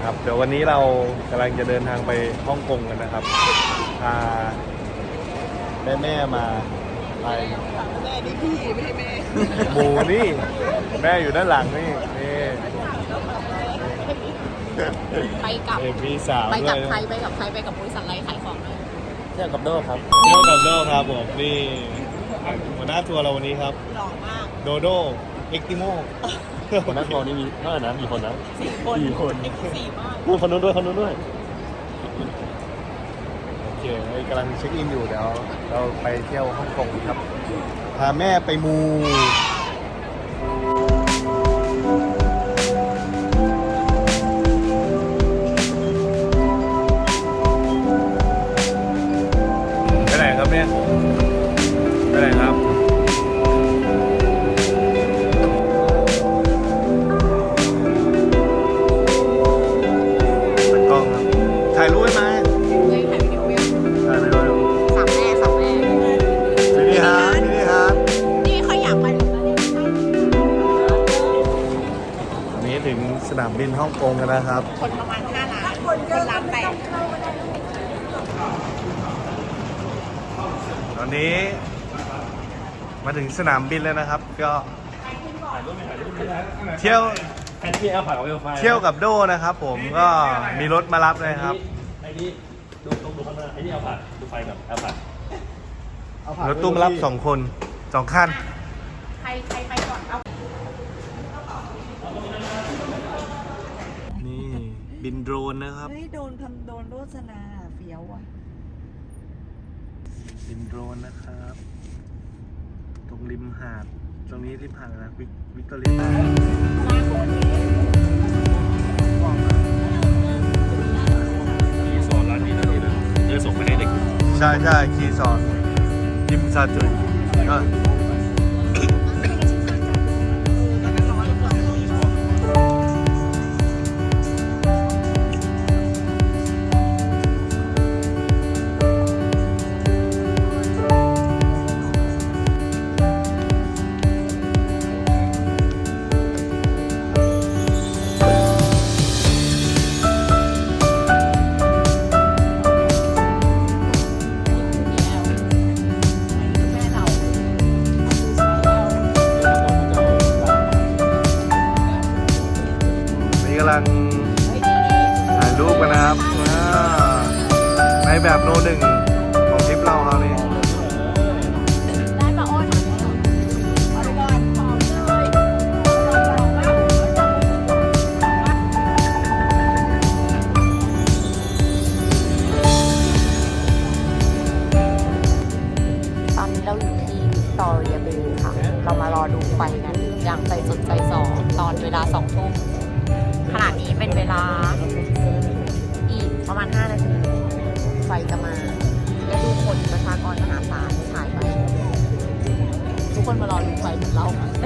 นะครับเดี๋ยววันนี้เรากำลังจะเดินทางไปฮ่องกงกันนะครับพาแม่แม่ๆมาไปแม่นี่พี่ไม่ใช่แม่หมูนี่ แม่อยู่ด้านหลังนี่นี่ไปกับเอกมีสาวไปด้กัวบยใครไปกับใครไปกับบริษัทอะไรขายของด้วยเที่ยวกับโดครับเที่ยวกับโดครับผมนี่หัวหน้าทัวร์เราวันนี้ครับหล่อมากโดโดเอ็กติโม คนนักบอลนี่มีเท่าไหร่นะมีคนนะสี่คนสี่คนเอ็กซ์คลูซีฟมากพูดคนนู้นด้วยคนนู้นด้วยโอเคกำลังเช็คอินอยู่เดี๋ยวเราไปเที่ยวฮ่องกงครับ พาแม่ไปมู สนามบินแล้วนะครับ ก็เที่ยวแอนที่แอลผ่านกับเวลไฟเที่ยวกับโดนะครับ ผมก็มีรถมารับเลยครับไอ้นี่ดูตรงดูข้างหน้าไอ้นี่แอลผ่านดูไฟแบบแอลผ่านรถตู้มารับสองคนสองคันใครใครไปก่อนเอานี่บินโดรนนะครับเฮ้ยโดนทำโดนโรสนาเฟี้ยวอะบินโดรนนะครับต รงริมหาด ตรงนี้ริมหาดนะวิกวิกตอเรียมีสอนร้านนี้นะนี่นะเดี๋ยวส่งไปให้เด็ก ใช่ใช่คีซอนริมซาจุยก็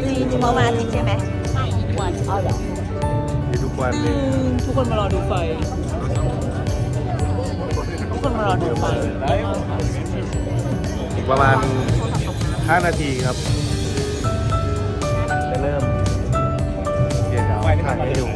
มันมีเฉพาะวันอาทิตย์ใช่ไหมไม่อีกวันเอาเหรอมีทุกวันเลยทุกคนมารอดูไฟ ทุกคนมารอดูไฟอีกประมาณ 5 นาทีครับ จะเริ่มเดี๋ยวจะถ่ายให้ดู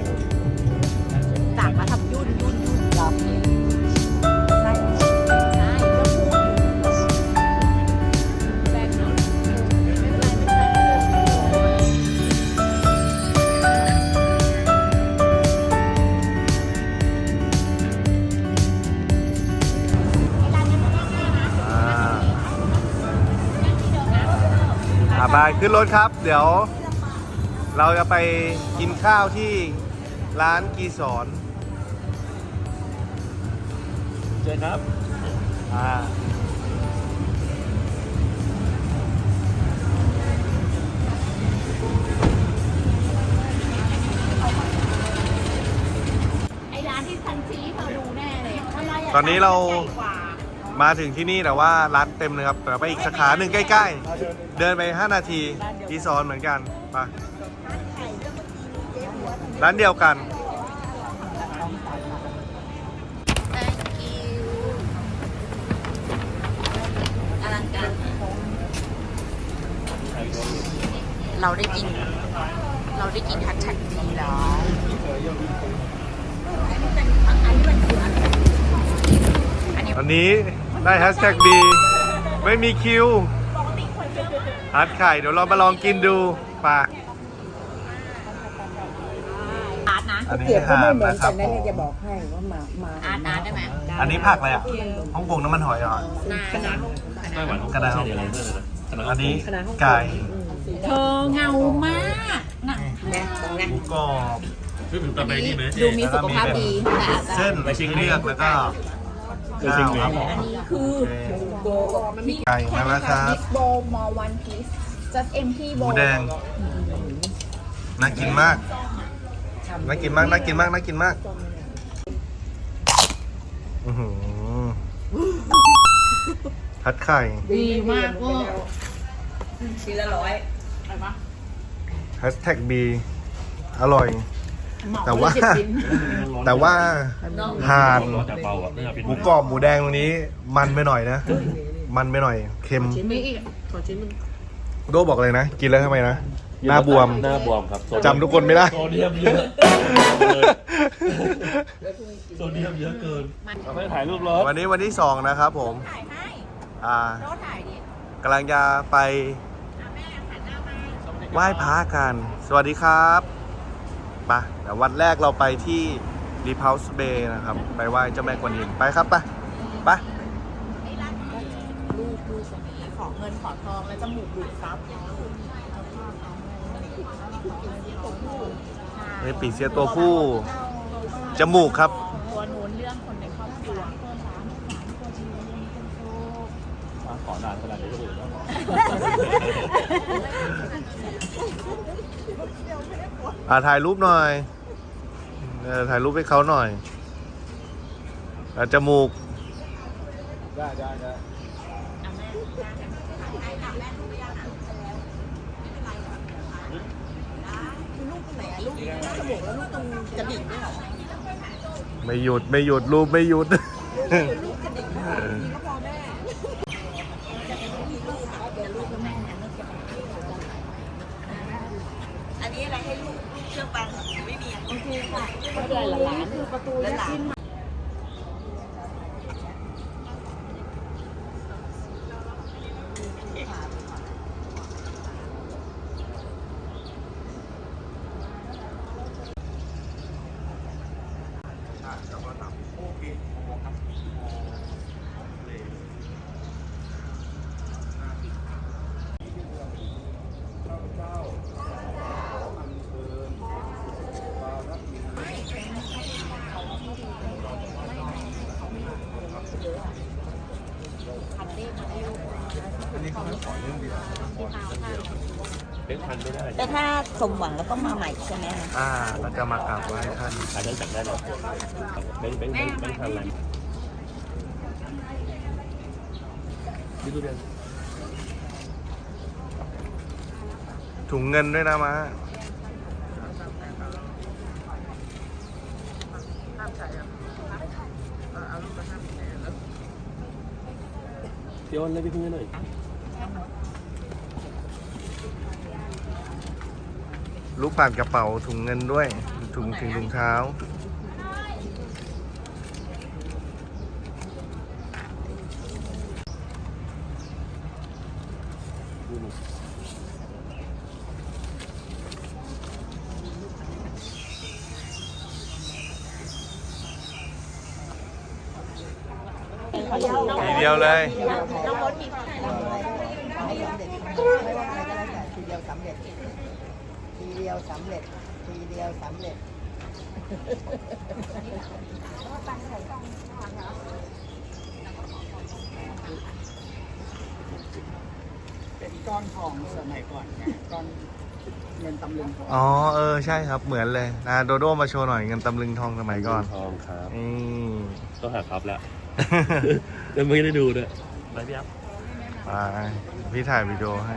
อ่าบายขึ้นรถครับ เดี๋ยว เราจะไปกินข้าวที่ร้านกีสอนเจอครับอ่าไอ้ร้านที่ซันซีเธอดูแน่เลยทำไมะตอนนี้เรา ใหญ่กว่า มาถึงที่นี่แต่ว่าร้านเต็มเลยครับแต่ไปอีกสาขาหนึ่งใกล้ ๆ เดินไป 5 นาทีอีซ้อนเหมือนกันมาร้านเดียวกันเราได้กิน เราได้กินทัชชักดีแล้วอันนี้ ได้แฮชแท็กบีไม่มีคิวฮัดไข่เดี๋ยวเรามาลองกินดูปะอาร์ตนะอันนี้เกียบก็ห่าไม่นเหมือนนะคกัรับผมนนะเนี่ยจะบอกให้ว่ามา มาอาร์ตอาร์ตได้ไหมอันนี้ผักอะไรอะฮ่องกงน้ำมันหอยเหรอคณะไต้หวันกระดาษ ใช่อะไรเพื่อนเลยนะคณะอันนี้ไก่เธอเงามากนะนะตรงนั้นหมูกรอบเพื่อนถึงตอนไปนี่ไหมดูมีสุขภาพดีแต่อาจจะเส้นเลือกแล้วก็ข้าว ครับผมอันนี้คือโบก็มีไก่มาแล้วครับโบมอวันพีซ just empty หโบมูแดง น่ากินมาก น่ากินมาก น่ากินมาก น่ากินมาก อื้อหือพัดไข่ ดีมากก็ชิ้นละร้อย แฮชแท็กบีอร่อยเหมา แต่ว่าเลยสิบชิ้นแต่ว่าห่านร้อนจากเบาอะไม่เอาเป็นหมูกรอบหมูแดงตรงนี้ มันไปหน่อยนะ มันไปหน่อย เค็มมีอีกขอชิ้นหนึงโดบอกเลยนะ กินแล้วทำไมนะ หน้าบวม หน้าบวมครับจำทุกคนไม่ได้ โซเดียมเยอะโซเดียมเยอะเกินเราไปถ่ายรูปรถวันนี้วันที่สองนะครับผม ถ่ายให้อ่าโน้ตถ่ายดิกำลังจะไปไหว้พระกัน สวัสดีครับ ไปะเดี๋ยววันแรกเราไปที่รีพาวส์เบย์นะครับ ไปไหว้เจ้าแม่กวนอิมไปครับไปไปลูกดูสมีขอเงินขอทองและจมูกดูดซับนี่ปีเสียตัวผู้จมูกครับตัวนู้นเรื่องคนในครอบครัวขอนานขนาดนี้ก็ดูแล้ว อ่าถ่ายรูปหน่อยเออถ่ายรูปให้เขาหน่อยแล้วจมูกไม่หยุดไม่หยุดรูปไม่หยุดอันนี้ อะไรให้ลูกลูกเชื่อฟังไม่มีโอเคค่ะไม่เป็นไรหลานคือประตูและหลานเป็นพันไม่ไแต่ถ้าสมหวังแล้วก็มาใหม่ใช่ไหมคะอ่าเราจะมากราบไหว้ท่านอาจจะจับได้แล้วเป็นเป็นเป็นเป็นพันอะไรที่ดูเรียนถุงเงินด้วยนะมาพี่อ้นเลยพี่พึ่งหน่อย ลูกผ่านกระเป๋าถุงเงินด้วย ถุงถึงถุงเท้า ทีเดียวเลย น้องรถมีไม่ เดียวสำเร็จทีเดียวสำเร็จ ทีเดียวสำเร็จ เป็นก้อนทองสมัยก่อนไงก้อนเงินตำลึงทองอ๋อเออใช่ครับเหมือนเลยนะโดโดมาโชว์หน่อยเงินตำลึงทองสมัยก่อนทองครับนี่ ต้องหาครับแล้วแล้วไม่ได้ดูด้วยไปพี่อัพไปพี่ถ่ายวิดีโอให้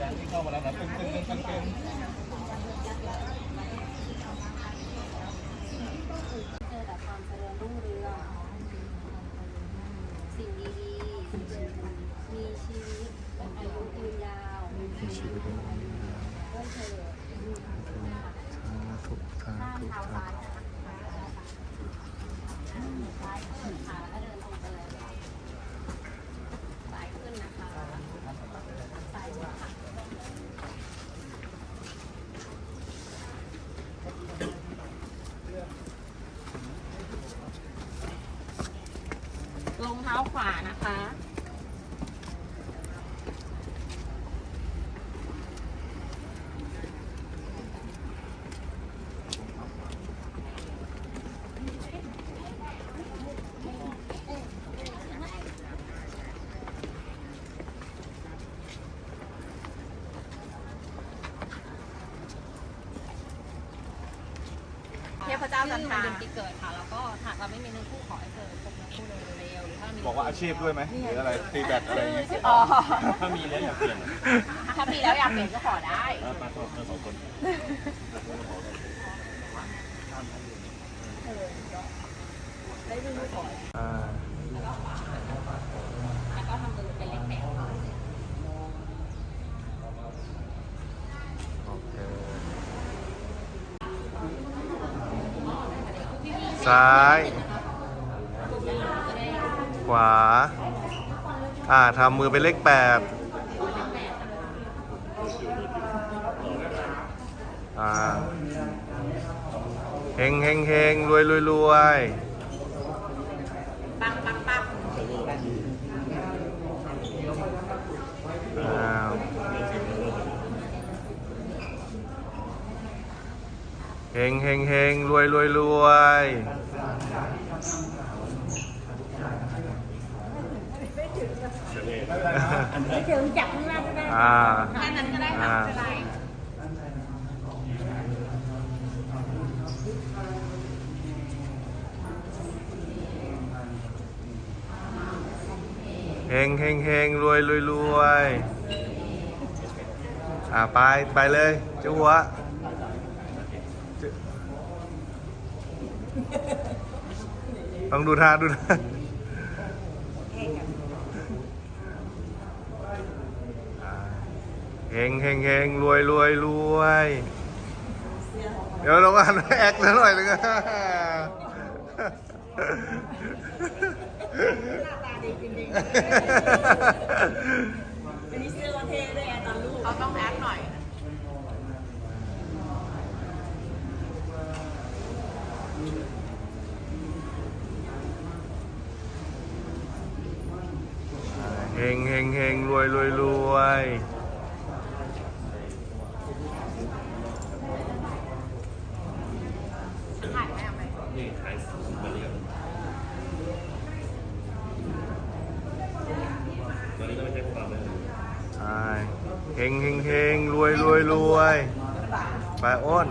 การที่เข้ามาแล้วนะเป็นเป็นเป็นเป็น มีชีวิตที่ดีสาธุสาธุสาธุ ลงเท้า ขวานะคะ เทพเจ้าจันทราเป็นปีเกิดค่ะ แล้วก็หากเราไม่มีเนื้อคู่ขอให้เจอพบเนื้อคู่โดยเร็วหรือถ้ามี บอกว่าอา ชีพด้วยไหมหรืออะไรตีแบตอะไรอย่างเงี้ยอ๋อถ้ามีแล้วอยากเปลี่ยนถ้ามีแล้วอยากเปลี่ยนก็ขอได้เออมาสองมาสองคนอ่าแล้วก็ทำมือเป็นเลขแปดโอเคซ้ายข วา อ่าทำมือเป็นเลขแปดอ่าเฮงเฮงเฮงรวยรวยรวยปังปังปังอ้าวเฮงเฮงเฮงรวยรวยรวย ไม่ถึงจับข้างล่างก็ได้อ่า แค่นั้นก็ได้ค่ะอ่าไม่เป็นไรเฮงเฮงเฮงรวยรวยรวยอ่าไป ไปเลยเจ้าหัวเจ้าต้องดูท่าดูท่าอ่า เฮงเฮงเฮงรวยรวยรวย เดี๋ยวเราอ่านแอคแล้วหน่อยนึงอะเขาต้องแอคหน่อย เฮงเฮงเฮงรวยรวยรวย ถ่ายไหมเอาไหม นี่ขายมาเรียนตอนนี้ก็ไม่ใช่ความแล้ว ใช่เฮงเฮงเฮงรวยรวยรวยไปอ้น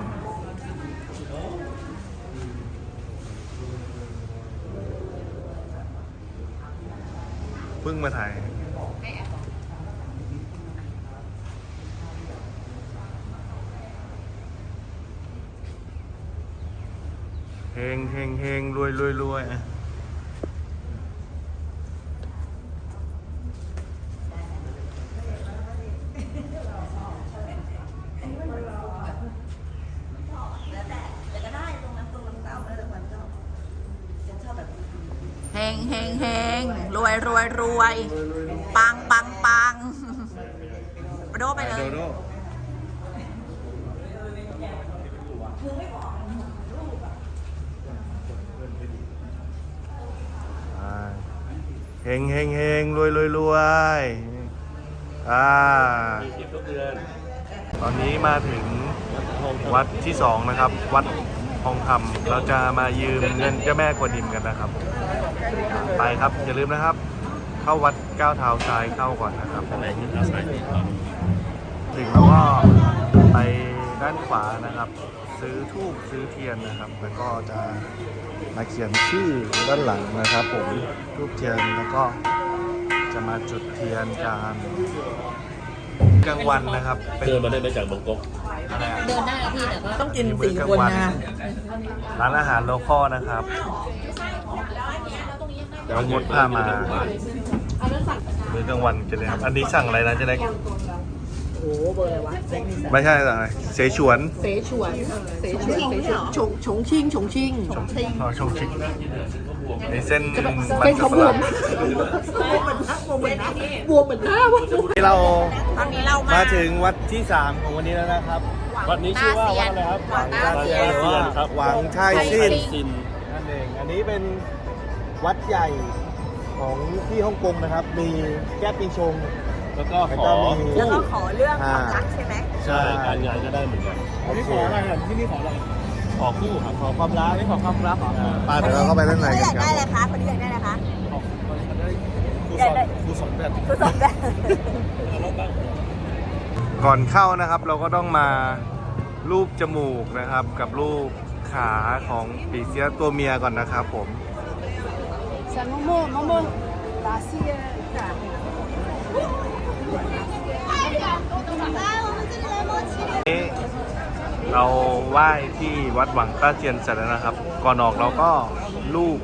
เพิ่งมาถ่าย ให้แอค เฮงเฮงเฮงรวยรวยรวยอะ 2 นะครับ วัดทองคำเราจะมายืมเงินเจ้าแม่กวนอิมกันนะครับ ไปครับอย่าลืมนะครับ เข้าวัดก้าวเท้าซ้ายเข้าก่อนนะครับผมถึงแล้วก็ไปด้านขวานะครับ ซื้อทูบซื้อเทียนนะครับ แล้วก็จะมาเขียนชื่อด้านหลังนะครับ ผมทูบเทียนแล้วก็จะมาจุดเทียนการกลางวันนะครับเจอมาได้ไหมจากบางกอก เดินได้พี่แต่ก็ต้องกินมีมื้สี่อกลางคนวันนะร้านอาหารโลคอลนะครับน้องมดพามามื้อกลางวันกันเลยครับ อันนี้สั่งอะไรนะเจะได้โอ้โหเบอร์อะไรวะเล็กนี่ไม่ใช่สั่งอะไรเสฉวนเสฉวนเสฉวนเสฉวนชงชงชิงชงชิงชงชิงอ๋อชงชิกในเส้นเส้นเขาบวมบบวมเหมือนหน้าวะนี่เราตอนนี้เรามามาถึงวัดที่3ของวันนี้แล้วนะครับ วัดนี้ชื่อว่าวัดอะไรครับหวังต้าเซียน หรือว่าครับหวังชายสิ้น ซิน นั่นเอง อันนี้เป็นวัดใหญ่ของที่ฮ่องกงนะครับ มีแก้ปีชง แล้วก็แล้วขก็อมีแล้วก็ขอเรื่องอ่ารักใช่ไหมใช่การงานก็ได้เหมือนกันโอเคที่นี่ขออะไรขอคู่ครับขอความรักนี่ขอความรักเหรอป้าเดี๋ยวเราเข้าไปด้านในเขากัอนยากคได้รับอะไรคะคนนี้อยากได้อะไรคะครูสอนครูสอนแบบคือสมแบบ ก่อนเข้านะครับเราก็ต้องมา รูปจมูกนะครับ กับรูปขาของปีเสียตัวเมียก่อนนะครับผมแซมโมโมโมลาเซียนี้เราไหว้ที่วัดหวังต้าเจียนเสร็จแล้วนะครับ ก่อนออกเราก็ลูก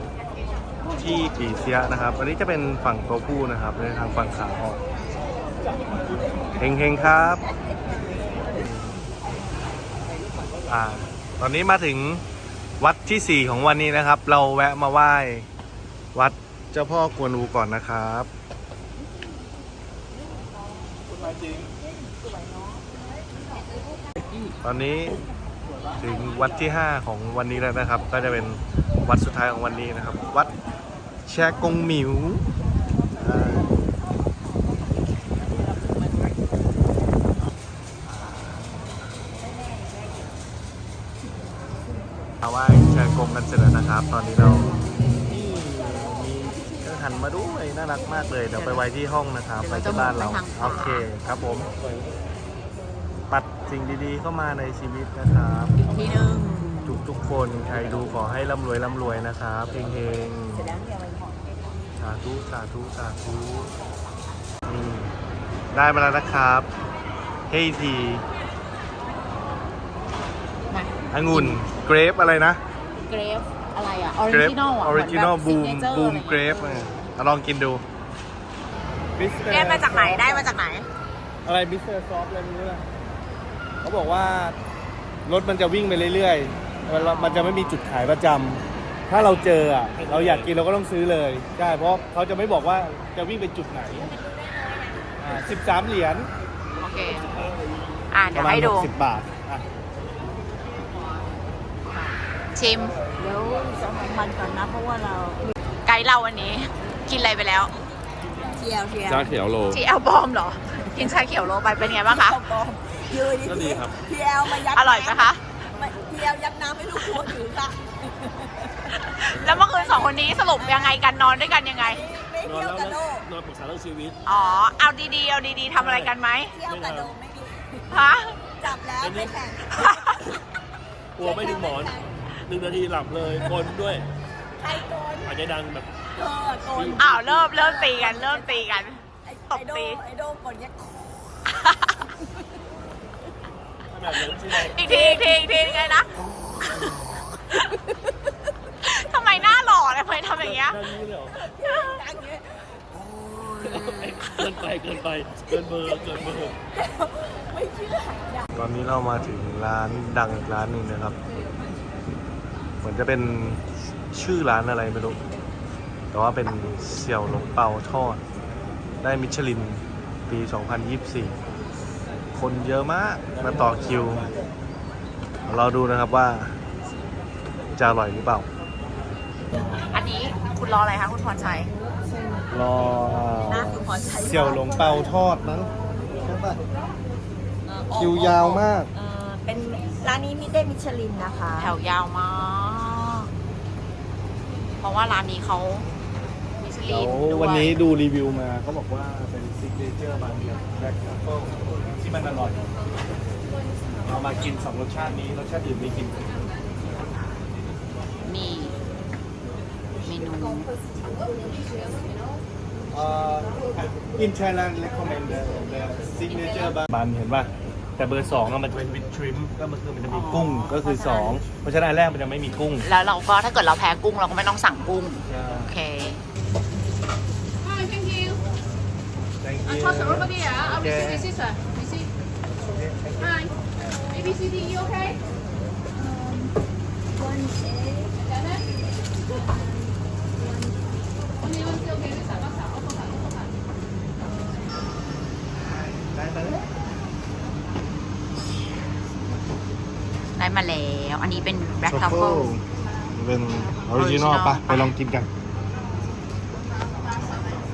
ที่ปีเสียนะครับ อันนี้จะเป็นฝั่งตัวผู้นะครับในทางฝั่งขาออกเฮงๆครับ อ่า ตอนนี้มาถึงวัดที่4ของวันนี้นะครับ เราแวะมาไหว้วัดเจ้าพ่อกวนอูก่อนนะครับตอนนี้ถึงวัดที่ 5 ของวันนี้แล้วนะครับ ก็จะเป็นวัดสุดท้ายของวันนี้นะครับ วัดแชกงหมิว เอาไหว้แชกงกันเสร็จแล้วนะครับ ตอนนี้เรานี่มีเครื่องหันมาด้วยน่ารักมากเลยเดี๋ยวไปไว้ที่ห้องนะครับไปที่บ้านเราโอเคครับผม ปัดสิ่งดีๆเข้ามาในชีวิตนะครับอีกทีหนึงทุกทุกๆคนใครดูขอให้ร่ำรวยร่ำรวยนะครับเฮงๆสาธุสาธุสาธุนี่ได้มาแล้วนะครับเฮทีมาองุ่น เกรฟอะไรนะ เกรฟอะไรอะออเกรริฟจินอลอะออริจินอลบูมบูมเกรฟเลองกินดูกรฟมาจากไหนได้มาจากไหน อะไรมิสเตอร์ซอฟอะไรไม่รู้นะเขาบอกว่ารถมันจะวิ่งไปเรื่อยๆมันมันจะไม่มีจุดขายประจำถ้าเราเจออะเราอยากกินเราก็ต้องซื้อเลยใช่เพราะเขาจะไม่บอกว่าจะวิ่งไปจุดไหนสิบสามเหรียญโอเค อ่าปเดี๋ยระวมาณให้หดูกสิบบาทอะ ชิม เดี๋ยวสองมันก่อนนะเพราะว่าเราไกด์เราวันนี้ กินอะไรไปแล้วเที่ยวเที่ยวชาเขียวโลที่แอลบอมเหรอ กินชาเขียวโรไปเป็นไงบ้างคะ ยืนก็ดีครับพี่แอลมายัดอร่อยไหมคะพี่แอลยัดน้ำให้ลูกทัวถือค่ะแล้วเมื่อคืนสองคนนี้สรุปยังไงกันนอนด้วยกันยังไง ไม่นอนเที่ยวแล้วกระโดดนอนปรึกษาเรื่องชีวิตอ๋อ เอาดีๆ เอาดีๆทำอะไรกันไหมเที่ยวกระโดดไม่มีฮะ จับแล้วไม่แข่งกลัวไม่ถึงหมอน หนึ่งนาทีหลับเลยกลนด้วยใครโกนอาจจะดังแบบเธอโกนอ้าวเริ่มเริ่มตีกันเริ่มตีกัน ไอ้ตบไอโดตี ไอโดโกนเนี่ยแบบนั้นใช่ไหมอีกทีอีกทีอีกทีไงนะ ทำไมหน้าหล่อทำไมทำอย่างเงี้ยนั่นนี่เลยเหรออย่างเงี้ยเกินไปเกินไปเกินเบอร์เกินเบอร์ ไม่เชื่ออยากตอนนี้เรามาถึงร้านดังอีกร้านหนึ่งนะครับเห มือนจะเป็นชื่อร้านอะไรไม่รู้ แต่ว่าเป็นเสี่ยวหลงเปาทอด ได้มิชลินปี 2024 คนเยอะมากมาต่อคิว เราดูนะครับว่า จะอร่อยหรือเปล่า อันนี้คุณรออะไรคะคุณพรชัย รอนะคุณพรชัยเสี่ยวหลงเปาทอดมั้งใช่ปะคิวยาวมาก เออเป็นร้านนี้มีได้มิชลินนะคะ แถวยาวมาก เพราะว่าร้านนี้เขามิชลิเดี๋ยนวด้วยวันนี้ดูรีวิวมาเขาบอกว่าเป็นซิกเนเจอร์บางอย่างแบล็คทัฟเฟิลที่มันอร่อยเอามากินสองรสชาตินี้รสชาติอื่นไม่กินนี่เมนูเอ่อ in Thailand recommend the the signature บานเห็นป่ะ แต่เบอร์สองอะมันจะเป็นวิ t ทริมก็มันคือมันจะมีกุ้งก็คือสองเพราะฉะนั้นอันแรกมันจะไม่มีกุ้งแล้วเราก็ถ้าเกิดเราแพ้กุ้งเราก็ไม่ต้องสั่งกุ้ง โอเค Across the over there, I'll receive this is a receive. Hi. A B C D you okay? One A. อันนี้เป็นแบล็กช็ทัอฟฟเฟิเฟิลลเป็นออริจินอล Original ปะไปลองกินกัน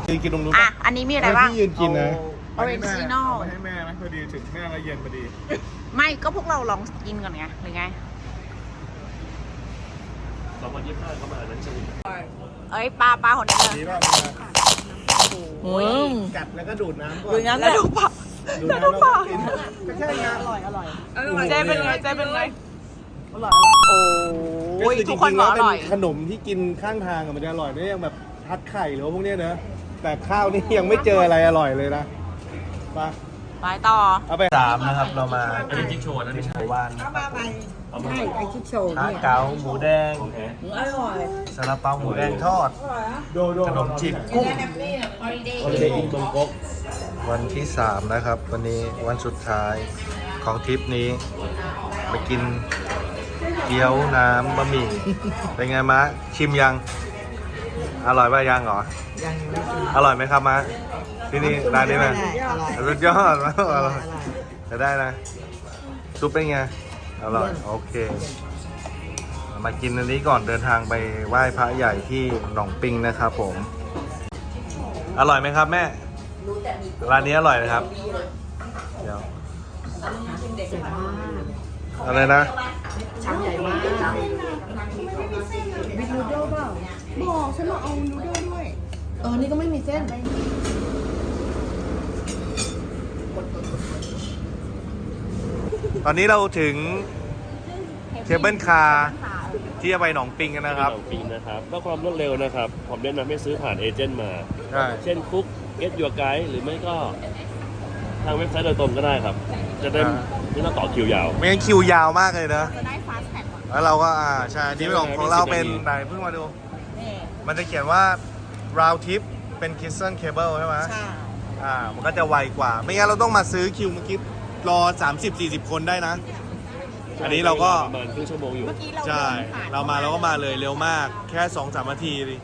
ยืนกินตรงนู้นอะ ปะอันนี้มีอะไรบ้างพี่ยืนกินนะออริจินอลเอาไปให้แม่ไหมพอดีถึงแม่ก็เย็นพอดี ไม่ก็พวกเราลองกินก่อนไงหรือไง2025เข้ามานั้นใช่ไหมเอ้ยปลาปลาคนนี้เลยดีป่ะโอ้ยกัดแล้วก็ดูดน้ำก่อนดูงั้นแล้วดูปลา ดูแล้วน้ำดูแล้วปลาก็กินก็ใช่ไงอร่อยอร่อย เจ๊เป็นไงเจ๊เป็นไง อร่อยอร่อย โอ้ยก็คือทุกคนบอกอร่อยจงๆแล้วเป็นขนมที่กินข้างทางอะมันจะอร่อยไม่อย่างแบบทัดไข่หรือว่าพวกเนี้ยเนอะแต่ข้าวนี่ยังไม่เจออะไรอร่อยเลยนะไปไปต่อ เอาไปสามนะครับเรามาอันนี้จิ๊กโชว์นะไม่ใช่วานเอามาใหม่ใช่ไอชิโชว์ฮะเนี่ยเก๋าหมูแดงอร่อยซาลาเปาหมูแดงทอดอร่อยอะขนมจีบกุ้งโอเคอินตรงกกวันที่สามนะครับ วันนี้วันสุดท้ายของทริปนี้ ไปกิน เกี๊ยวน้ำบะหมี่ เป็นไงมะ ชิมยัง อร่อยป่ะยังเหรอ ยังไม่กินอร่อยไหมครับมะ ที่นี่ร้านนี้ไหมอร่อยสุดยอดมากออร่ร่ออยยจะได้นะ ซุปเป็นไง อร่อย โอเค มากินอันนี้ก่อนเดินทางไปไหว้พระใหญ่ที่หนองปิงนะครับผม อร่อยไหมครับแม่ ร้านนี้อร่อยนะครับ เดี๋ยว อะไรนะชามใหญ่มากมีนูโดลเปล่าบอกฉันมาเอานูโดลด้วย เออ นี่ก็ไม่มีเส้นตอนนี้เราถึงเคเบิลคาร์ที่จะไปหนองปิงกันนะครับ หนองปิงนะครับก็ความรวดเร็วนะครับ ผมแนะนำให้ซื้อผ่านเอเจนต์มาใช่เช่นคุกเก็ตยูไกด์หรือไม่ก็ทางเว็บไซต์โดยตรงก็ได้ครับ จะได้ ไม่ต้องต่อคิวยาว ไม่งั้นคิวยาวมากเลยนะแล้วเราก็อ่าใช่ที่ของของเราเป็นไหนเพิ่งมาดูมันจะเขียนว่า round trip เป็น Kisson Cable ใช่ไหมใช่อ่ามันก็จะไวกว่า ไม่งั้นเราต้องมาซื้อคิวเมื่อกี้รอ 30-40 คนได้นะ อันนี้เราก็ประมาณครึ่งชั่วโมงอยู่ใช่เรามาเราก็มาเลยเร็วมากแค่ 2-3นาทีดิ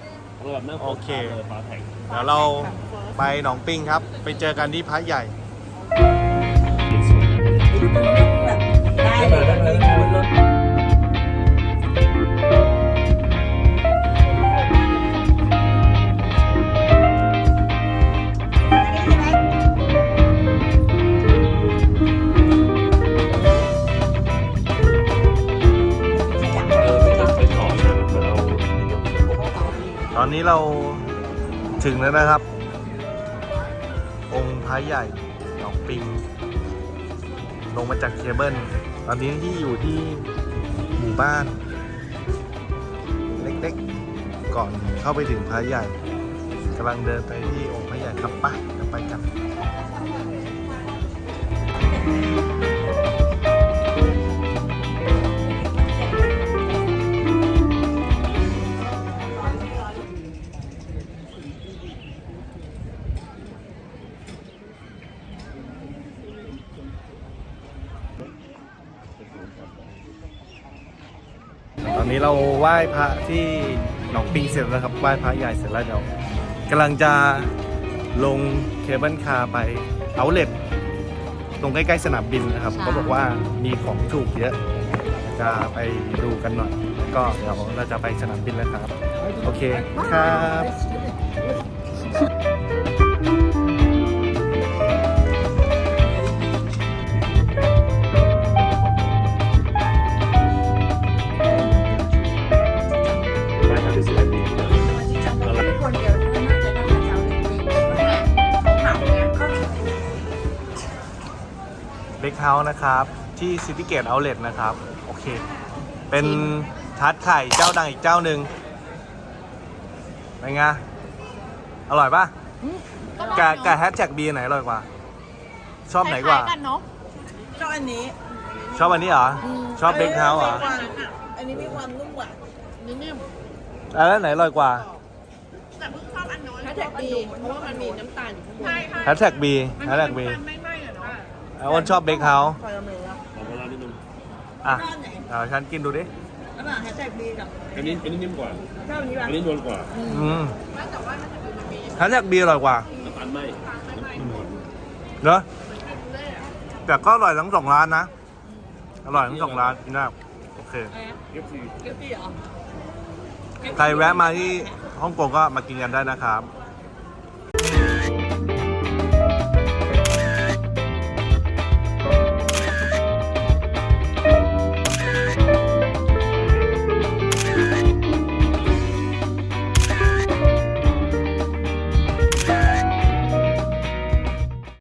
ระดับนั่งโอเคเลยฟ้าแข็งเดี๋ยวเราไปหนองปิงครับ ไปเจอกันที่พระใหญ่ ได้เลยเออไม่ต้องไปต่อเลยมันเอาตอนนี้เราถึงแล้วนะครับ องค์พระใหญ่ ลงมาจากเคเบิลตอนนี้ที่อยู่ที่หมู่บ้าน เล็กๆ ก่อนเข้าไปถึงพระใหญ่กำลังเดินไปที่องค์พระใหญ่ครับไปะเดี๋ยวไปกัน เราไหว้พระที่หนองปิงเสร็จแล้วครับไหว้พระใหญ่เสร็จแล้วเดี๋ยวกำลังจะลงเคเบิลคาร์ไปเอาเล็ตตรงใกล้ๆสนามบินนะครับใช่เขาบอกว่ามีของถูกเยอะจะไปดูกันหน่อย ก็เดี๋ยวเราจะไปสนามบินแล้วครับ โอเคครับ กเฮาส์นะครับ ที่ซิตี้เกตเอาเล t นะครับ โอเค เป็นทัดไข่เจ้าดังอีกเจ้าหนึ่งเป็นไง อร่อยปะกับกับแฮชแท็กบีไหนอร่อยกว่า ชอบไหนกว่าคล้ยๆกันเนาะชอบอันนี้ชอบอันนี้เหรอ ชอบเบคเฮาส์เหรอ อันนี้มีความนุ่มกว่านิ่มอะแล้วไหนอร่อยกว่าๆแต่เพิ่งชอบอันแฮชแท็กดีเพราะว่ามันมีน้ำตาลอยู่ข้างบน ใช่ค่ะแฮชแท็กบีแฮชแท็กบีไม่ ไม่อะเนาะอ้วนชอบเบคเฮาส์คาราเมลแล้วขอเวลานิดนึงอะเอาฉันกินดูดิแล้วแบบแฮชแท็กดีกับอันนี้อันนี้นิ่มกว่าชอบอันนี้ป่ะอันนี้นวลกว่าอืมแฮชแท็กบีอร่อยกว่าน้ำตาลไหมเนอะแต่ก็อร่อยทั้งสองร้านนะ อร่อยทั้งสองร้านกินได้โอเคเก็บซีเกฟฟี่เหรอใครแวะมาที่ฮ่องกงก็มากินกันได้นะครับเ